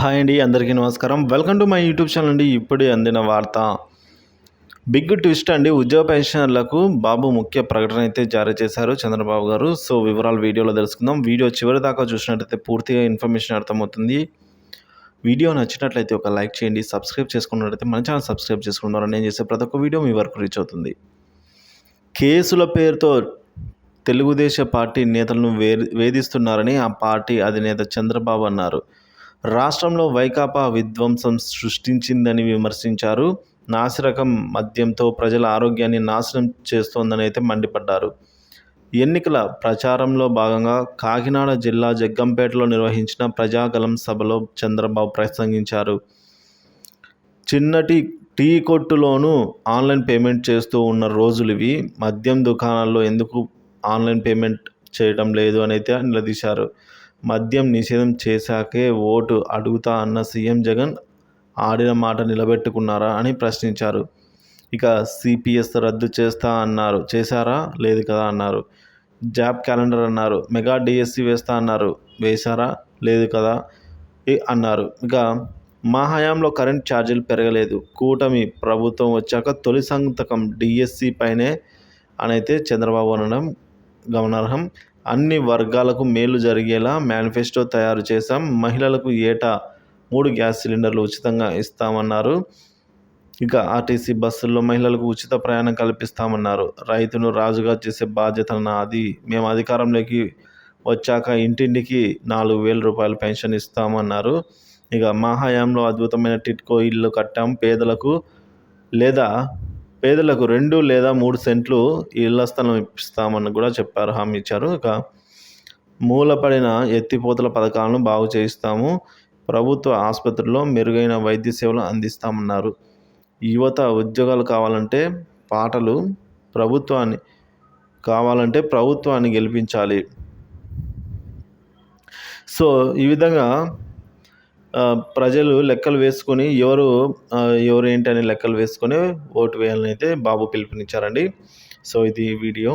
Hi అండి అందరికీ నమస్కారం. Welcome to my YouTube channel అండి ఇప్పుడే అందిన వార్త. బిగ్ ట్విస్ట్ అండి ఉద్యోగ పెన్షనర్లకు బాబు ముఖ్య ప్రకటన అయితే జారీ చేశారు చంద్రబాబు గారు. సో వివరాలు వీడియోలో తెలుసుకుందాం. వీడియో చివరి దాకా చూసినట్లయితే పూర్తిగా ఇన్ఫర్మేషన్ అర్థమవుతుంది. వీడియో నచ్చినట్లయితే ఒక లైక్ చేయండి సబ్స్క్రైబ్ చేసుకున్నట్లయితే మన ఛానల్ సబ్స్క్రైబ్ చేసుకున్నారు నేను చేసే ప్రతి ఒక్క వీడియో మీ వరకు రీచ్ అవుతుంది. కేసుల పేరుతో తెలుగుదేశం పార్టీ నేతలను వే వేధిస్తున్నారని ఆ పార్టీ అధినేత చంద్రబాబు అన్నారు. రాష్ట్రంలో వైకాపా విధ్వంసం సృష్టించిందని విమర్శించారు. నాసిరకం మద్యంతో ప్రజల ఆరోగ్యాన్ని నాశనం చేస్తోందని అయితే మండిపడ్డారు. ఎన్నికల ప్రచారంలో భాగంగా కాకినాడ జిల్లా జగ్గంపేటలో నిర్వహించిన ప్రజాగలం సభలో చంద్రబాబు ప్రసంగించారు. చిన్నటి టీ కొట్టులోనూ ఆన్లైన్ పేమెంట్ చేస్తూ ఉన్న రోజులు ఇవి మద్యం దుకాణాల్లో ఎందుకు ఆన్లైన్ పేమెంట్ చేయడం లేదు అని అయితే నిలదీశారు. మద్యం నిషేధం చేశాకే ఓటు అడుగుతా అన్న సీఎం జగన్ ఆడిన మాట నిలబెట్టుకున్నారా అని ప్రశ్నించారు. ఇక సిపిఎస్ రద్దు చేస్తా అన్నారు. చేశారా? లేదు కదా అన్నారు. జాబ్ క్యాలెండర్ అన్నారు. మెగా డిఎస్సి వేస్తా అన్నారు. వేశారా? లేదు కదా? అన్నారు. ఇక మా హయాంలో కరెంట్ ఛార్జీలు పెరగలేదు. కూటమి ప్రభుత్వం వచ్చాక తొలి సంతకం డిఎస్సి పైనే అనైతే చంద్రబాబు అనడం గమనార్హం. అన్ని వర్గాలకు మేలు జరిగేలా మేనిఫెస్టో తయారు చేశాం. మహిళలకు ఏటా మూడు గ్యాస్ సిలిండర్లు ఉచితంగా ఇస్తామన్నారు. ఇక ఆర్టీసీ బస్సుల్లో మహిళలకు ఉచిత ప్రయాణం కల్పిస్తామన్నారు. రైతును రాజుగా చేసే బాధ్యత నాది మేము అధికారంలోకి వచ్చాక ఇంటింటికి నాలుగు వేల రూపాయల పెన్షన్ ఇస్తామన్నారు. ఇక మా హయాంలో అద్భుతమైన టిట్కో ఇల్లు కట్టాం. పేదలకు లేదా పేదలకు రెండు లేదా మూడు సెంట్లు ఇళ్ళ స్థలం ఇప్పిస్తామని కూడా చెప్పారు హామీ ఇచ్చారు. ఇక మూలపడిన ఎత్తిపోతల పథకాలను బాగు చేయిస్తాము. ప్రభుత్వ ఆసుపత్రుల్లో మెరుగైన వైద్య సేవలు అందిస్తామన్నారు. యువత ఉద్యోగాలు కావాలంటే పాటలు ప్రభుత్వాన్ని కావాలంటే ప్రభుత్వాన్ని గెలిపించాలి. సో ఈ విధంగా ప్రజలు లెక్కలు వేసుకొని ఎవరు ఎవరు ఏంటి అని లెక్కలు వేసుకొని ఓటు వేయాలని అయితే బాబు పిలుపునిచ్చారండి. సో ఇది వీడియో.